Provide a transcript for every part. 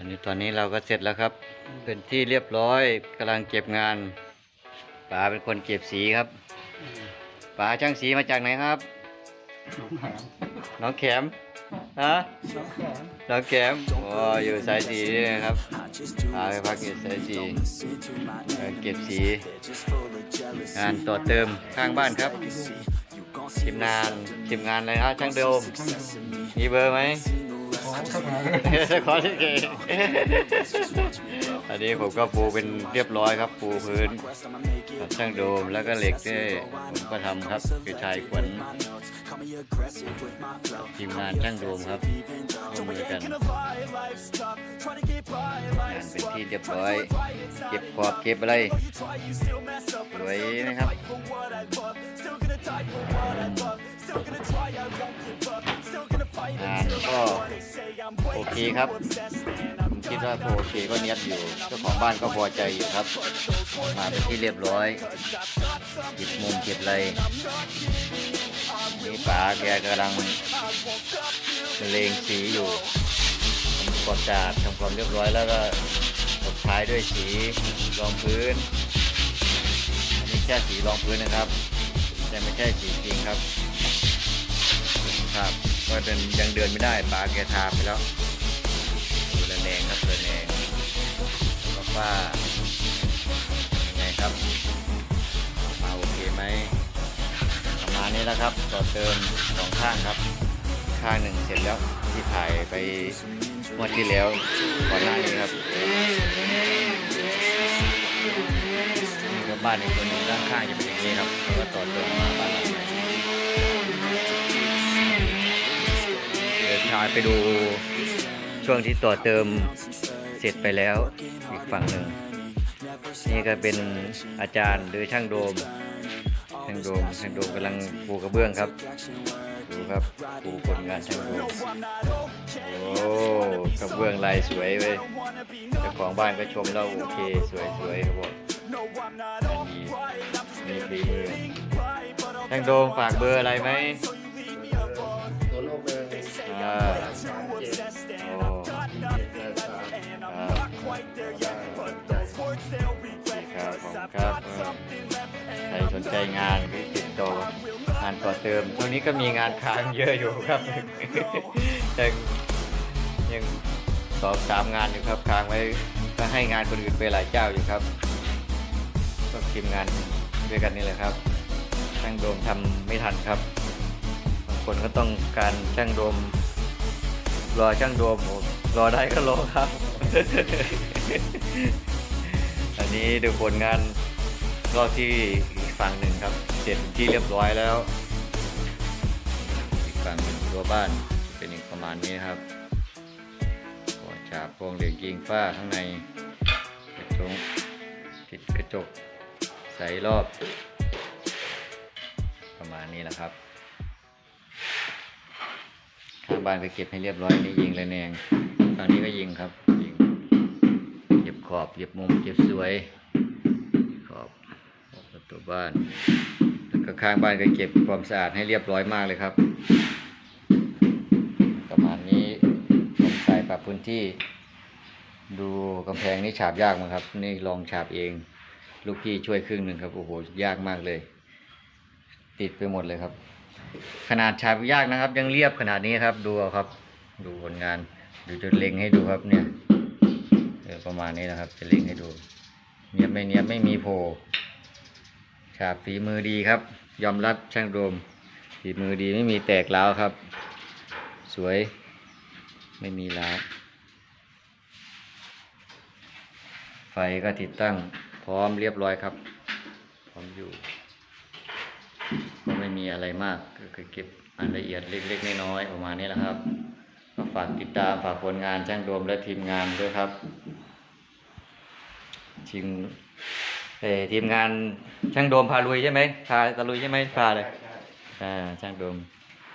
อันนี้ตอนนี้เราก็เสร็จแล้วครับ เป็นที่เรียบร้อยกำลังเก็บงานป๋าเป็นคนเก็บสีครับป๋าช่างสีมาจากไหนครับน้องแหมน้องแขมฮะน้องแหมน้องแขมอ๋ออยู่สายสีนี่นะครับพาไปพักอยู่สายสีเก็บสีงานต่อเติมข้างบ้านครับทีมงานทีมงานอะไรครับช่างโดมมีเบอร์ไหม ขอเข้ามาขอที่เกอันนี้ผมก็ปูเป็นเรียบร้อยครับ ปูพื้นกับช่างโดมแล้วก็เหล็กที่ผมก็ทำครับคือชายขวัญทีมงานช่างโดมครับร่วมมือกันงานเป็นที่เรียบร้อย เก็บขอบเก็บอะไรสวยนะครับ โอเคครับผมคิดว่าโอเคก็เนียบอยู่ เจ้าของบ้านก็พอใจอยู่ครับ มาเป็นที่เรียบร้อยเก็บมุมเก็บอะไรนี่ป๋าแกกำลังเลงสีอยู่ทำความสะอาดทำความเรียบร้อยแล้วก็ตบท้ายด้วยสีรองพื้น อันนี้แค่สีรองพื้นนะครับ แต่ไม่ใช่สีจริงครับครับ ก็เดินยังเดินไม่ได้ปลาแกทาไปแล้วดูระแนงครับระแนงแล้วก็ฝ้ายังไงครับมาโอเคไหมประมาณนี้แล้วครับต่อเติมสองข้างครับ ข้างหนึ่งเสร็จแล้วที่ถ่ายไปวันที่แล้วก่อนหน้านี้ครับนี่ก็บ้านอีกคนหนึงด้านข้างจะเป็นอย่างนี้ครับแล้วก็ต่อเติมมา บ้านหลังใหม่เดี๋ยไปดูช่วงที่ต่อเติมเสร็จไปแล้วอีกฝั่งหนึ่งนี่ก็เป็นอาจารย์หรือช่างโดมช่างโดมช่างโดมกำลังปูกระเบื้องครับดูครับปูผลงานช่างโดมโอ้กระเบื้องลายสวยเว้ยเจ้าของบ้านก็ชมแล้วโอเคสวยสวยๆเขาบอกอันนี้มีฝีมือช่างโดมฝากเบอร์อะไรไหม องานต่อเติมช่วงนี้ก็มีงานค้างเยอะอยู่ครับยังยังสองสามงานอยู่ครับค้างไว้ก็ให้งานคนอื่นไปหลายเจ้าอยู่ครับ ก็ทีมงานด้วยกันนี่แหละครับช่างโดมทำไม่ทันครับบางคนก็ต้องการช่างโดมรอช่างโดมผมรอได้ก็รอครับ อันนี้ดูผลงานรอบที่อีกฝั่งหนึ่งครับ เสร็จที่เรียบร้อยแล้วอีก ฝั่งหนึ่งตัวบ้านเป็นอีกประมาณนี้ครับก่อฉาบโครงเหล็กยิงฝ้าข้างในกระจกติดกระจกใสรอบ ประมาณนี้แหละครับข้างบ้านก็เก็บให้เรียบร้อยนี่ยิงเลยแนงฝั่งนี้ก็ยิงครับยิงเก็บขอบเก็บมุมเก็บสวยขอบขอบประตูบ้านแล้วก็ข้างบ้านก็เก็บความสะอาดให้เรียบร้อยมากเลยครับ ใส่ปรับพื้นที่ดูกำแพงนี่ฉาบยากมั้งครับ นี่ลองฉาบเอง ลูกพี่ช่วยครึ่งหนึ่งครับ โอ้โห ยากมากเลย ติดไปหมดเลยครับ ขนาดฉาบยากนะครับ ยังเรียบขนาดนี้ครับ ดูครับ ดูผลงานดูจนเล็งให้ดูครับเนี่ยเออประมาณนี้นะครับ จะเล็งให้ดู เนียไม่เนียไม่มีโผล่ฉาบฝีมือดีครับ ยอมรับช่างโดมฝีมือดีไม่มีแตกแล้วครับ สวย ไม่มีแล้ว ไฟก็ติดตั้งพร้อมเรียบร้อยครับ พร้อมอยู่ ก็ไม่มีอะไรมากก็คือเก็บรายละเอียดเล็กๆน้อยๆประมาณนี้แหละครับก็ฝากติดตามฝากผลงานช่างโดมและทีมงานด้วยครับทีมเอ่อทีมงานช่างโดมพาลุยใช่ไหมพาตะลุยใช่ไหมพาเลยอ่าช่างโดม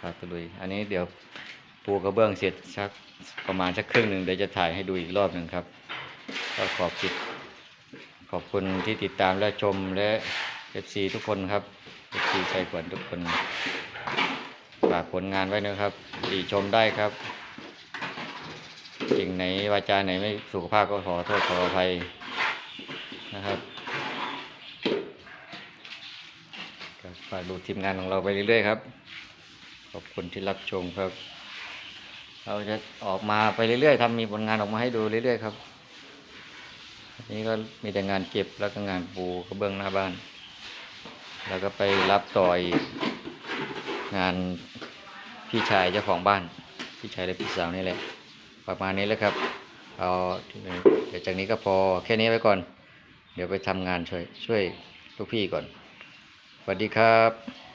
พาตะลุย อันนี้เดี๋ยว ปูกระเบื้องเสร็จสักประมาณสักครึ่งหนึ่งเดี๋ยวจะถ่ายให้ดูอีกรอบหนึ่งครับก็ขอบติดขอบคุณที่ติดตามและชมและเอฟซีทุกคนครับที่ใจกวนทุกคนฝากผลงานไว้นะครับดีชมได้ครับสิ่งไหนวาจาไหนไม่สุขภาพก็ขอโทษขออภัยนะครับฝากดูทีมงานของเราไปเรื่อยๆครับ ขอบคุณที่รับชมครับ เราจะออกมาไปเรื่อยๆทำมีผลงานออกมาให้ดูเรื่อยๆครับอันนี้ก็มีแต่งานเก็บแล้วก็งานปูกระเบื้องหน้าบ้าน แล้วก็ไปรับต่ออีกงานพี่ชายเจ้าของบ้าน พี่ชายและพี่สาวนี่แหละ ประมาณนี้แล้วครับเอาเดี๋ยวจากนี้ก็พอแค่นี้ไว้ก่อน เดี๋ยวไปทำงานช่วยช่วยลูกพี่ก่อนสวัสดีครับ